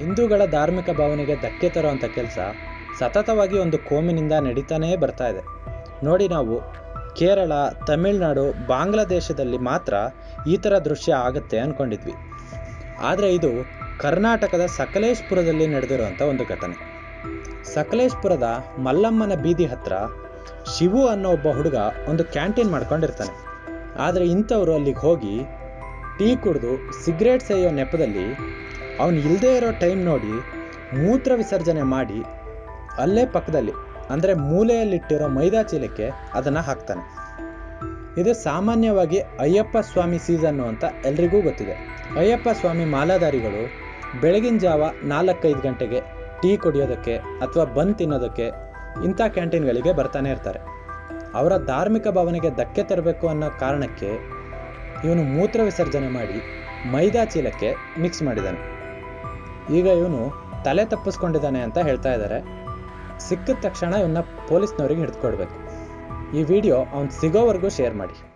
ಹಿಂದೂಗಳ ಧಾರ್ಮಿಕ ಭಾವನೆಗೆ ಧಕ್ಕೆ ತರುವಂಥ ಕೆಲಸ ಸತತವಾಗಿ ಒಂದು ಕೋಮಿನಿಂದ ನಡೀತಾನೇ ಬರ್ತಾ ಇದೆ. ನೋಡಿ ನಾವು, ಕೇರಳ, ತಮಿಳುನಾಡು, ಬಾಂಗ್ಲಾದೇಶದಲ್ಲಿ ಮಾತ್ರ ಈ ಥರ ದೃಶ್ಯ ಆಗುತ್ತೆ ಅಂದ್ಕೊಂಡಿದ್ವಿ ಆದರೆ ಇದು ಕರ್ನಾಟಕದ ಸಕಲೇಶ್ಪುರದಲ್ಲಿ ನಡೆದಿರುವಂಥ ಒಂದು ಘಟನೆ. ಸಕಲೇಶ್ಪುರದ ಮಲ್ಲಮ್ಮನ ಬೀದಿ ಹತ್ರ ಶಿವು ಅನ್ನೋ ಒಬ್ಬ ಹುಡುಗ ಒಂದು ಕ್ಯಾಂಟೀನ್ ಮಾಡ್ಕೊಂಡಿರ್ತಾನೆ. ಆದರೆ ಇಂಥವ್ರು ಅಲ್ಲಿಗೆ ಹೋಗಿ ಟೀ ಕುಡಿದು ಸಿಗರೇಟ್ ಸೇಯೋ ನೆಪದಲ್ಲಿ ಅವನು ಇಲ್ಲದೇ ಇರೋ ಟೈಮ್ ನೋಡಿ ಮೂತ್ರ ವಿಸರ್ಜನೆ ಮಾಡಿ ಅಲ್ಲೇ ಪಕ್ಕದಲ್ಲಿ, ಅಂದರೆ ಮೂಲೆಯಲ್ಲಿಟ್ಟಿರೋ ಮೈದಾ ಚೀಲಕ್ಕೆ ಅದನ್ನು ಹಾಕ್ತಾನೆ. ಇದು ಸಾಮಾನ್ಯವಾಗಿ ಅಯ್ಯಪ್ಪ ಸ್ವಾಮಿ ಸೀಸನ್ನು ಅಂತ ಎಲ್ರಿಗೂ ಗೊತ್ತಿದೆ. ಅಯ್ಯಪ್ಪ ಸ್ವಾಮಿ ಮಾಲಾಧಾರಿಗಳು ಬೆಳಗಿನ ಜಾವ ನಾಲ್ಕೈದು ಗಂಟೆಗೆ ಟೀ ಕುಡಿಯೋದಕ್ಕೆ ಅಥವಾ ಬನ್ ತಿನ್ನೋದಕ್ಕೆ ಇಂಥ ಕ್ಯಾಂಟೀನ್ಗಳಿಗೆ ಬರ್ತಾನೆ ಇರ್ತಾರೆ. ಅವರ ಧಾರ್ಮಿಕ ಭಾವನೆಗೆ ಧಕ್ಕೆ ತರಬೇಕು ಅನ್ನೋ ಕಾರಣಕ್ಕೆ ಇವನು ಮೂತ್ರ ವಿಸರ್ಜನೆ ಮಾಡಿ ಮೈದಾ ಚೀಲಕ್ಕೆ ಮಿಕ್ಸ್ ಮಾಡಿದ್ದಾನೆ. ಈಗ ಇವನು ತಲೆ ತಪ್ಪಿಸ್ಕೊಂಡಿದ್ದಾನೆ ಅಂತ ಹೇಳ್ತಾ ಇದ್ದಾರೆ ಸಿಕ್ಕಿದ ತಕ್ಷಣ ಇವನ್ನ ಪೊಲೀಸ್ನವ್ರಿಗೆ ಹಿಡಿದುಕೊಡ್ಬೇಕು ಈ ವಿಡಿಯೋ ಅವ್ನು ಸಿಗೋವರೆಗೂ ಶೇರ್ ಮಾಡಿ.